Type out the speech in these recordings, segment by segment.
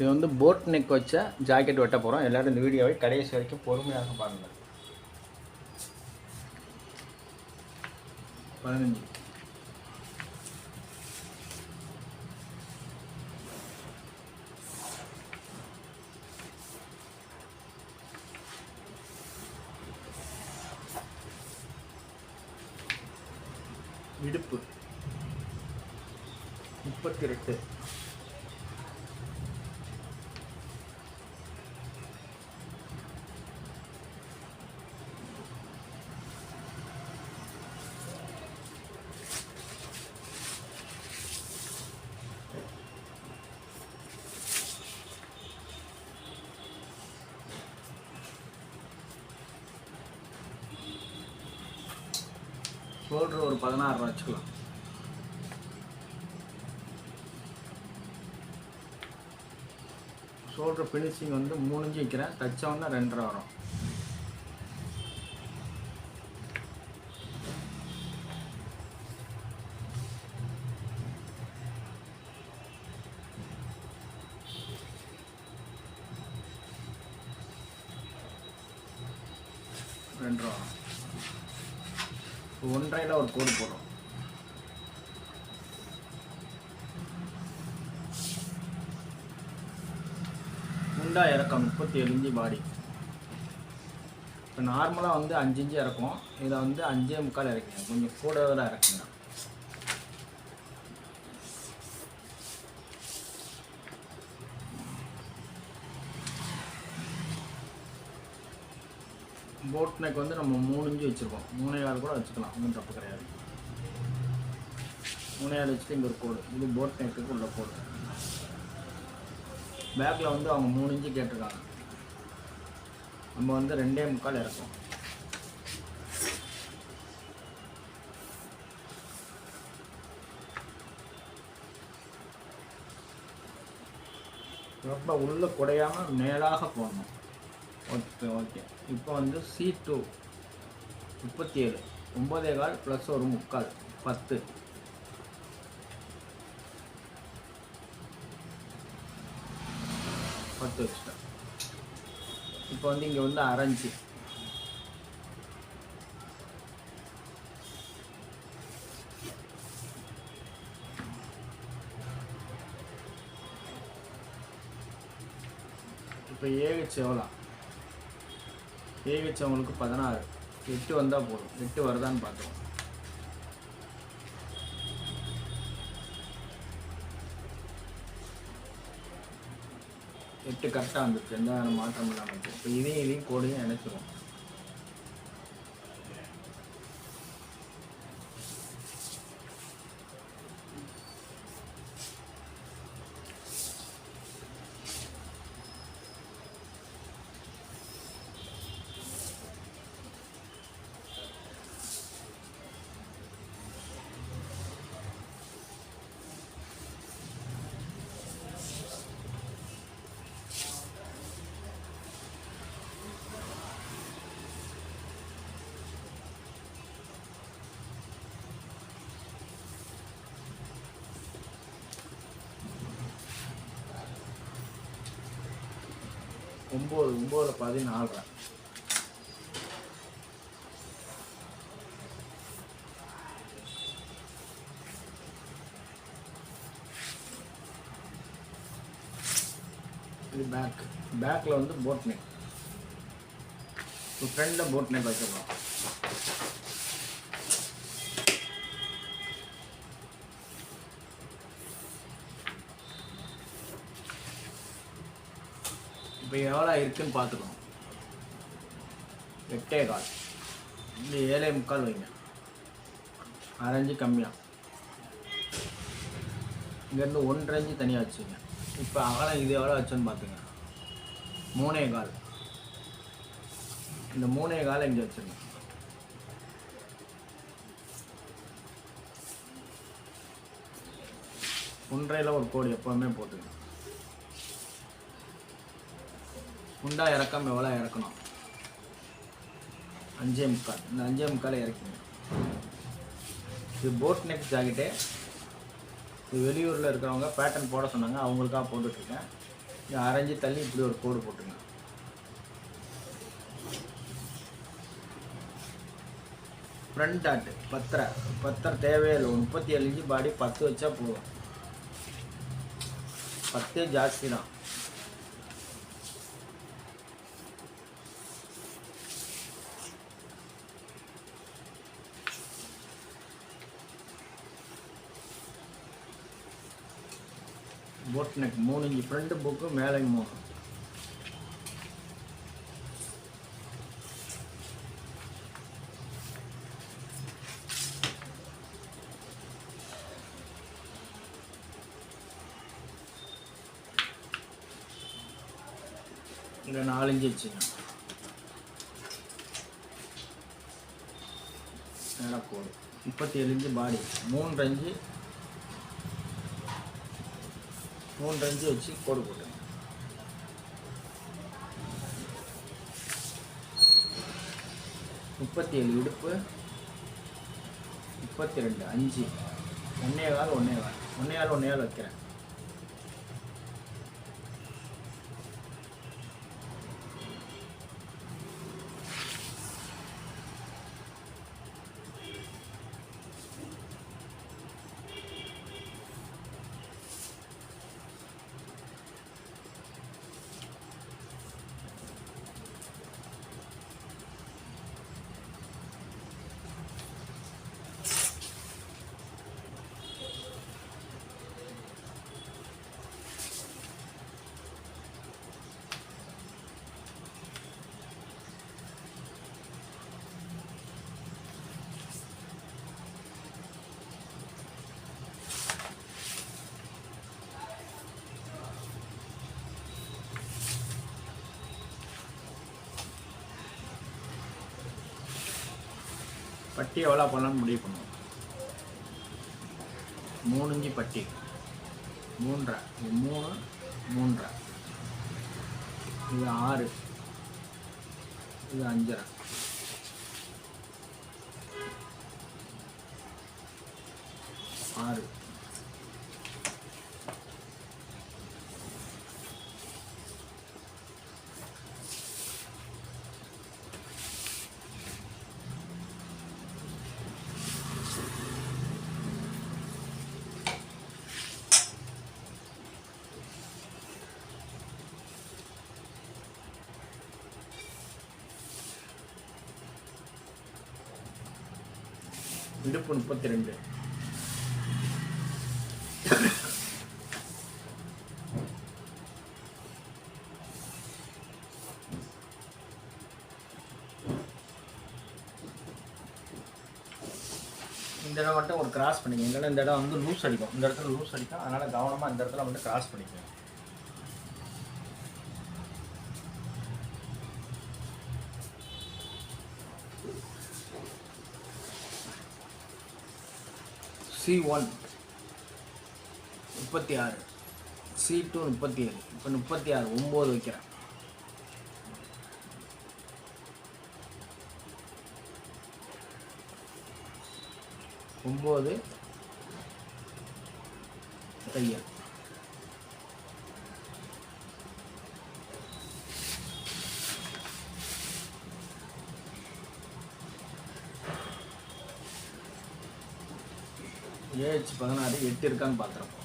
இது வந்து boat neck வச்ச ஜாக்கெட் வெட்ட போகிறோம் எல்லோரும் இந்த வீடியோவை கடைசி வரைக்கும் பொறுமையாக பாருங்கள் பதினஞ்சு. இடுப்பு. முப்பத்தி ரெண்டு ஷோல்டர் ஒரு பதினாறு ரூபா வச்சுக்கலாம். ஷோல்டர் ஃபினிஷிங் வந்து மூணு இன்ச்சு வைக்கிறேன் தச்சவொன்னே ரெண்டரை வரும். ரெண்டரை வரும். ஒன்றையில் ஒரு கோடு போடுறோம். முண்டா இறக்கம் முப்பத்தி ஏழு இஞ்சி பாடி. இப்போ நார்மலாக வந்து அஞ்சு இஞ்சி இறக்கும் இதை வந்து அஞ்சே முக்கால் இறக்குங்க கொஞ்சம் கூட தான் இறக்குங்க. போட் நெக் வந்து நம்ம மூணு இஞ்சி வச்சுருக்கோம். மூணே கால் கூட வச்சுக்கலாம். ஒன்றும் தப்பு கிடையாது. மூணே கால் வச்சுட்டு இங்கே ஒரு கோடு. இது போட் நெக்குக்கு உள்ள கோடு. பேக்கில் வந்து அவங்க மூணு இஞ்சி கேட்டிருக்காங்க. நம்ம வந்து ரெண்டே முக்கால் இறக்கும் ரொம்ப உள்ள குடையாமல் மேலாக போடணும். Okay okay. இப்போ வந்து சி டூ முப்பத்தி ஏழு ஒம்பதே கால் ப்ளஸ் ஒரு முக்கால் பத்து. பத்து வச்சுட்டேன். இப்போ வந்து இங்கே வந்து அரைஞ்சி. இப்போ ஏழு எவ்வளோ ஏஹெச் அவங்களுக்கு பதினாறு. எட்டு வந்தால் போதும். எட்டு வருதான்னு பார்த்தோம் எட்டு கரெக்டாக வந்துருச்சு. எந்த மாற்றம் இல்லாமல் இப்போ இதையும் இதையும் கோடையும் இணைச்சிருவோம். ஒம்பது ஒம்பது பதினாலு இது பேக் பேக்கில் வந்து போட் நெக் இப்போ ஃப்ரண்டில் போட் நெக் எவ்வளோ இருக்குன்னு பார்த்துக்கணும். எட்டே கால். இல்லை ஏழே முக்கால் வைங்க. அரைஞ்சு கம்மியாக இங்கேருந்து ஒன்றரை இஞ்சு தனியாக வச்சுங்க இப்போ அகலம் இது எவ்வளோ வச்சோன்னு பார்த்துங்க. மூணே கால். இந்த மூணே கால் இங்கே வச்சுருங்க. ஒன்றையில் ஒரு கோடி எப்போவுமே போட்டுக்கணும். குண்டா இறக்கம் எவ்வளோ இறக்கணும்? அஞ்சே முக்கால். இந்த அஞ்சே முக்கால் இறக்கிங்க. இது போட் நெக் ஜாக்கெட்டு இது வெளியூரில் இருக்கிறவங்க பேட்டர்ன் போட சொன்னாங்க. அவங்களுக்காக போட்டுட்ருக்கேன். இது அரைஞ்சி தள்ளி இப்படி ஒரு கோடு போட்டுங்க ஃப்ரண்ட் டாட்டு பத்தரை. பத்தரை தேவையில்லை முப்பத்தி ஏழு இன்ச்சு பாடி பத்து வச்சா போதும். பத்தே ஜாஸ்தி தான். போட் நெக் மூணு இஞ்சி ஃப்ரண்ட் புக்கு மேலே மூணு. இங்கே நாலஞ்சு வச்சுங்க மேலே கோடு முப்பத்தி ஏழு இஞ்சு பாடி மூன்று அஞ்சு மூன்று அஞ்சு வச்சு கோடு போட்டுங்க. முப்பத்தி ஏழு இடுப்பு முப்பத்தி ரெண்டு அஞ்சு. ஒன்னே கால் ஒன்னே கால். ஒன்னே கால் ஒன்னே கால் வைக்கிறேன். பட்டி எவ்வளோ பண்ணலாம்னு முடிவு பண்ணுவோம். மூணு இஞ்சி பட்டி. மூன்றரை. இது மூணு மூன்றரை. இது ஆறு. இது அஞ்சரை. ஆறு. விடுப்பு முப்பத்தி ரெண்டு இந்த இடம் மட்டும் ஒரு கிராஸ் பண்ணிக்கோங்க. இல்லைன்னா இந்த இடம் வந்து லூஸ் அடிக்கும். இந்த இடத்துல லூஸ் அடிக்கும். அதனால கவனமாக இந்த இடத்துல மட்டும் கிராஸ் பண்ணிக்கோங்க. சி ஒன் முப்பத்தி ஆறு சி டூ முப்பத்தி ஏழு இப்போ முப்பத்தி ஆறு ஒம்பது வைக்கிறேன். ஒம்பது. தையல் ஏஹெச் பதினாறு எட்டு இருக்கான்னு பார்த்துருப்போம்.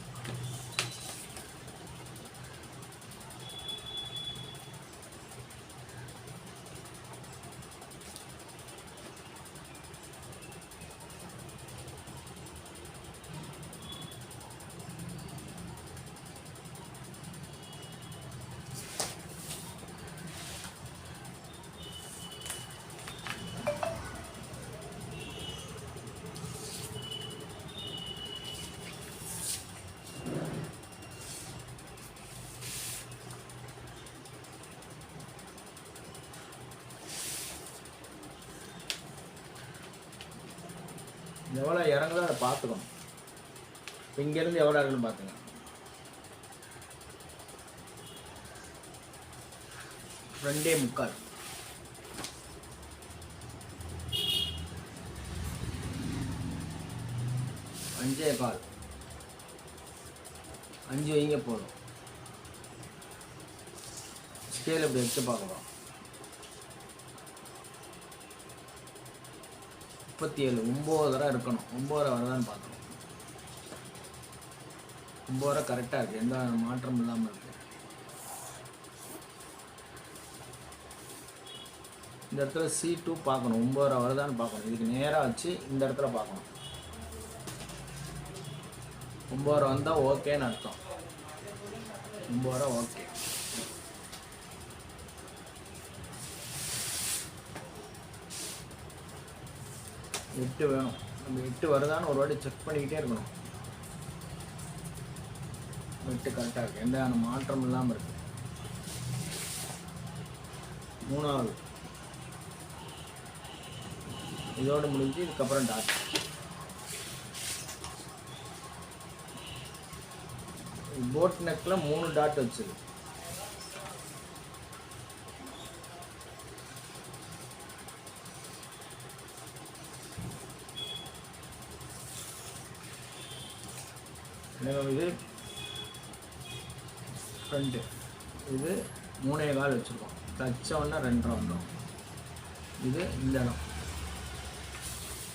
எவ்வளோ இறங்குதோ அதை பார்த்துக்கணும். இப்போ இங்கேருந்து எவ்வளோ இருக்குன்னு பார்த்துங்க. ரெண்டே முக்கால். அஞ்சே கால். அஞ்சு வைங்க போதும். ஸ்கேல் இப்படி வச்சு பார்க்கலாம் முப்பத்தி ஏழு ஒம்பது தடவை இருக்கணும். ஒம்பது வரதான்னு பார்க்கணும். ஒம்பது ரூபா கரெக்டாக இருக்குது எந்த மாற்றம் இல்லாமல் இருக்குது இந்த இடத்துல சி டூ பார்க்கணும். ஒம்பது ரூபா வருதான்னு பார்க்கணும். இதுக்கு நேராக வச்சு இந்த இடத்துல பார்க்கணும். ஒம்பது வந்தால் ஓகேன்னு அர்த்தம். ஒம்பது ஓகே எட்டு வேணும். நம்ம எட்டு வருதான்னு ஒரு வாட்டி செக் பண்ணிக்கிட்டே இருக்கணும். எட்டு கரெக்டாக இருக்குது எந்த மாற்றம் இல்லாமல் இருக்கு. மூணாவது. இதோடு முடிஞ்சு இதுக்கப்புறம் டாட் போட் நெக்கில் மூணு டாட் மேலும் இது ஃப்ரண்ட்டு இது மூணே கால் வச்சுருக்கோம். தச்சோன்னா ரெண்டரை வந்துடும் இது இந்த இடம்.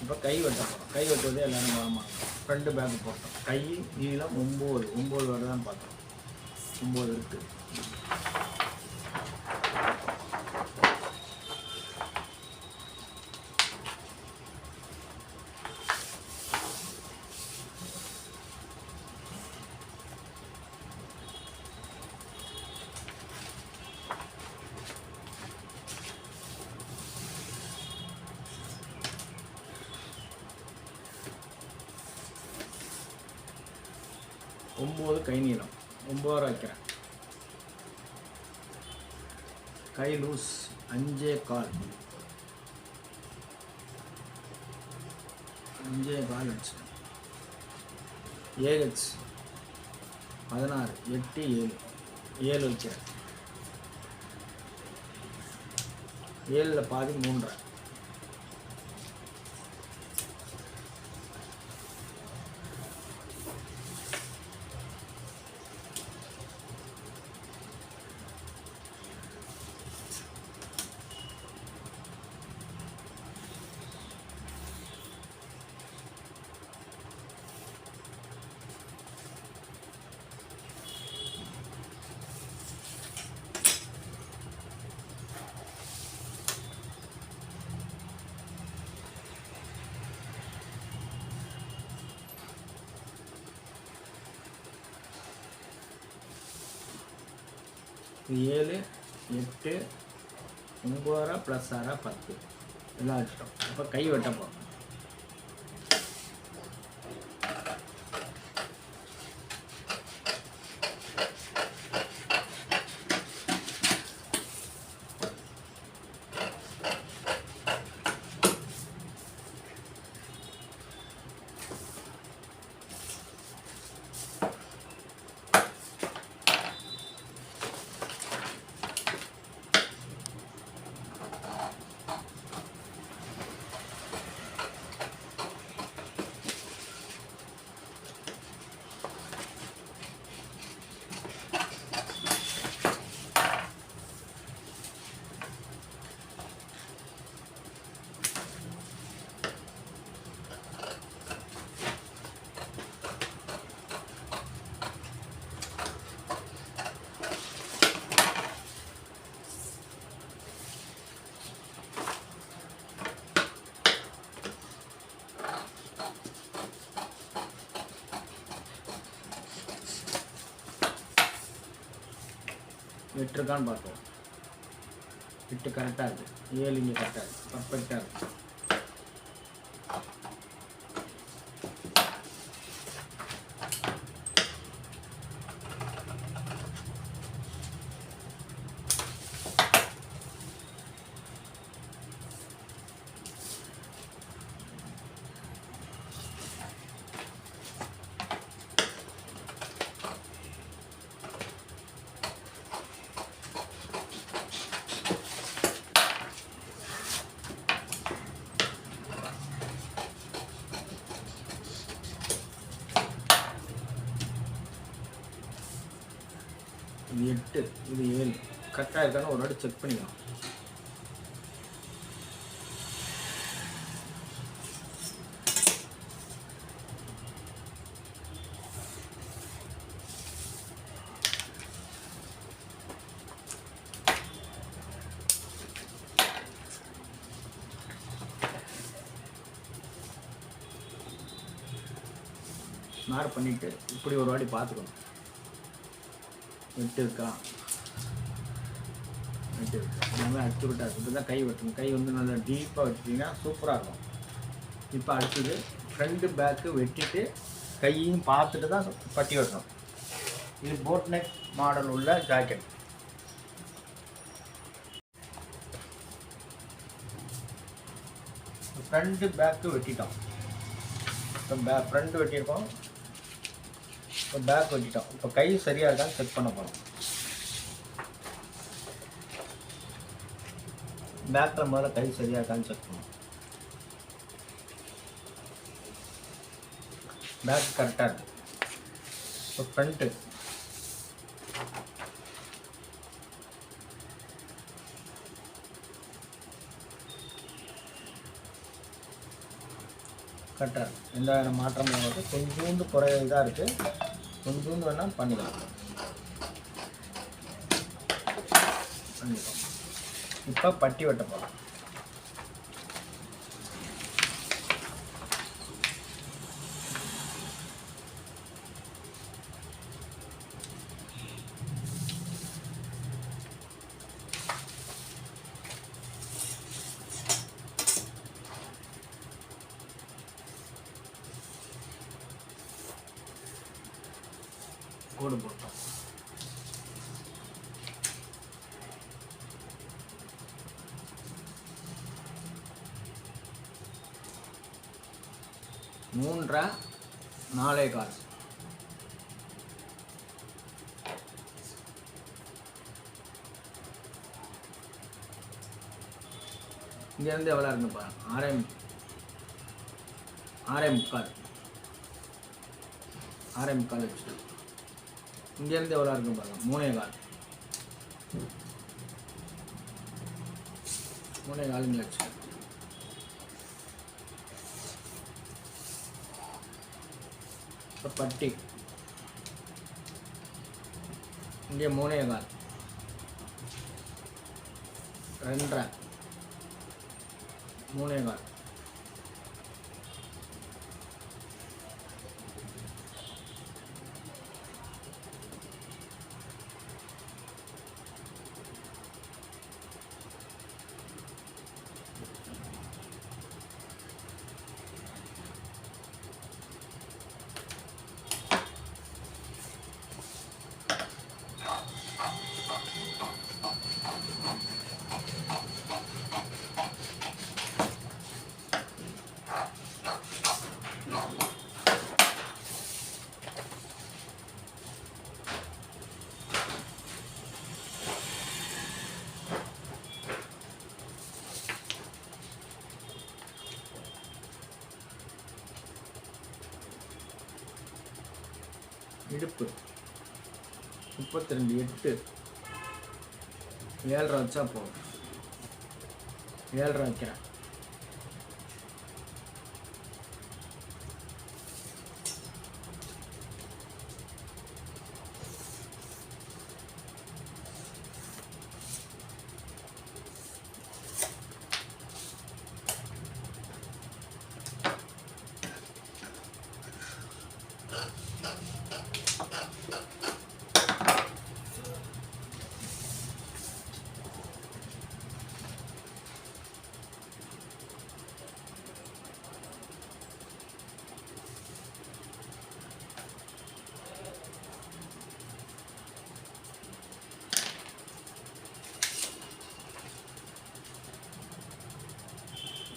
இப்போ கை வெட்ட போகிறோம் கை வெட்டுவதே எல்லாரும் வரமாட்டோம் ஃப்ரண்ட்டு பேக்கு போட்டோம். கை நீளம் ஒம்பது. ஒம்பது வருதான்னு பார்த்தோம். ஒம்பது இருக்குது ஒம்பது கை நீளம். ஒம்பது ரூபா வைக்கிறேன் கை லூஸ். அஞ்சே கால். அஞ்சே கால் வச்சு ஏஹெச் பதினாறு. எட்டு ஏழு. ஏழு வைக்கிறேன் ஏழில் பாதி மூன்றரை. ஏழு எட்டு ஒம்பது ப்ளஸ் ஆறா பத்து. எல்லாம் வச்சிட்டோம். அப்போ கை வெட்ட போகிறோம் விட்டுருக்கான்னு பார்ப்போம் விட்டு கரெக்டாக இருக்குது ஏழு இங்கே கரெக்டாக இருக்குது பர்ஃபெக்டாக இருக்குது இது எட்டு இது ஏழு கரெக்டாக இருக்கான்னு ஒரு வாட்டி செக் பண்ணிக்கலாம் மார் பண்ணிவிட்டு இப்படி ஒரு வாட்டி பார்த்துக்கணும். விட்டு இருக்கா? இருக்கா எல்லாமே அக்யூரேட்டாக இப்படி தான் கை வெட்டணும். கை வந்து நல்லா டீப்பாக வச்சிட்டிங்கன்னா சூப்பராக இருக்கும். இப்போ அடுத்தது ஃப்ரண்ட்டு பேக்கு வெட்டிட்டு கையையும் பார்த்துட்டு தான் பட்டி வெட்டணும். இது போட் நெக் மாடல் உள்ள ஜாக்கெட் ஃப்ரண்ட்டு பேக்கு வெட்டிட்டோம். இப்போ பே ஃப்ரண்ட் வெட்டியிருக்கோம். இப்போ பேக் வெட்டிட்டோம். இப்போ கை சரியாக இருக்கான்னு செக் பண்ண போகிறோம் பேக்கில் முதல்ல கை சரியாக இருக்கான்னு செக் பண்ணும் பேக் கரெக்டாக இருக்கு. இப்போ ஃப்ரண்ட்டு கரெக்டாக எந்த வித மாற்றமும் வந்து கொஞ்சோண்டு குறை இதாக இருக்குது கொஞ்சோண்டு வேணால் பண்ணிக்கலாம். பண்ணிக்கலாம். இப்போ பட்டி வெட்ட போகலாம் கோடு போட்டோம் மூன்றரை நாலே கால் இங்கேருந்து எவ்வளோ இருக்கு பாருங்க ஆறே ஆறே முக்கால். ஆறே முக்கால் வச்சுட்டு. இங்கேருந்து எவ்வளோ இருக்கும் பாருங்க மூணே கால். மூணே கால் வச்சு இப்போ பட்டி. இங்கே மூணே கால். ரெண்டரை. மூணே கால் இருப்பு முப்பத்தி ரெண்டு எட்டு. ஏழரை வச்சா போதும். ஏழரை வைக்கிறேன்.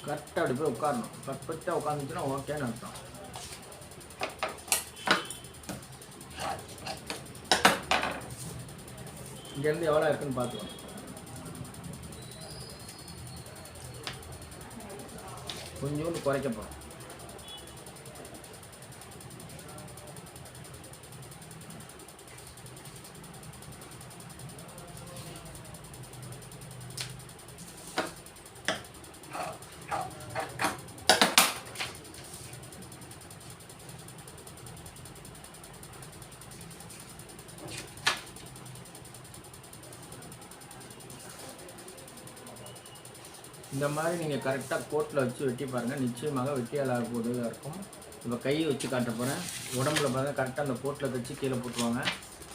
கரெக்டாக அப்படி போய் உட்காரணும். பர்ஃபெக்டாக உட்காந்துச்சுன்னா ஓகேன்னு அர்த்தம். இங்கேருந்து எவ்வளோ இருக்குன்னு பார்த்துக்கணும் கொஞ்சோண்டு குறைக்க போகிறோம் இந்த மாதிரி நீங்கள் கரெக்டாக கோட்டில் வச்சு வெட்டி பாருங்கள் நிச்சயமாக வெட்டி உதவியாக இருக்கும். இப்போ கையை வச்சு காட்ட போகிறேன் உடம்புல பாருங்கள் கரெக்டாக அந்த கோட்டில் தைச்சி கீழே போட்டுருவாங்க.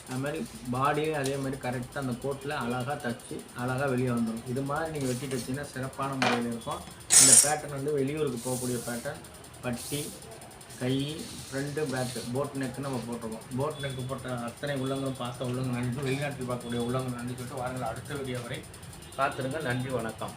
அது மாதிரி பாடியும் அதே மாதிரி கரெக்டாக அந்த கோட்டில் அழகாக தச்சு அழகாக வெளியே வந்துடும் இது மாதிரி நீங்கள் வெட்டி வச்சிங்கன்னா சிறப்பான முறையில் இருக்கும். இந்த பேட்டர்ன் வந்து வெளியூருக்கு போகக்கூடிய பேட்டர்ன் பட்டி கை ஃப்ரண்ட்டு பேக்கு போட் நெக்கு நம்ம போட்டிருக்கோம். போட் நெக்கு போட்ட அத்தனை உள்ளங்களும் பார்த்த உள்ளங்கள் நன்றி வெளிநாட்டில் பார்க்கக்கூடிய உள்ளங்கள் நன்றி சொல்லிட்டு வாருங்கள். அடுத்த வீடியோ வரை பார்த்துருங்க நன்றி வணக்கம்.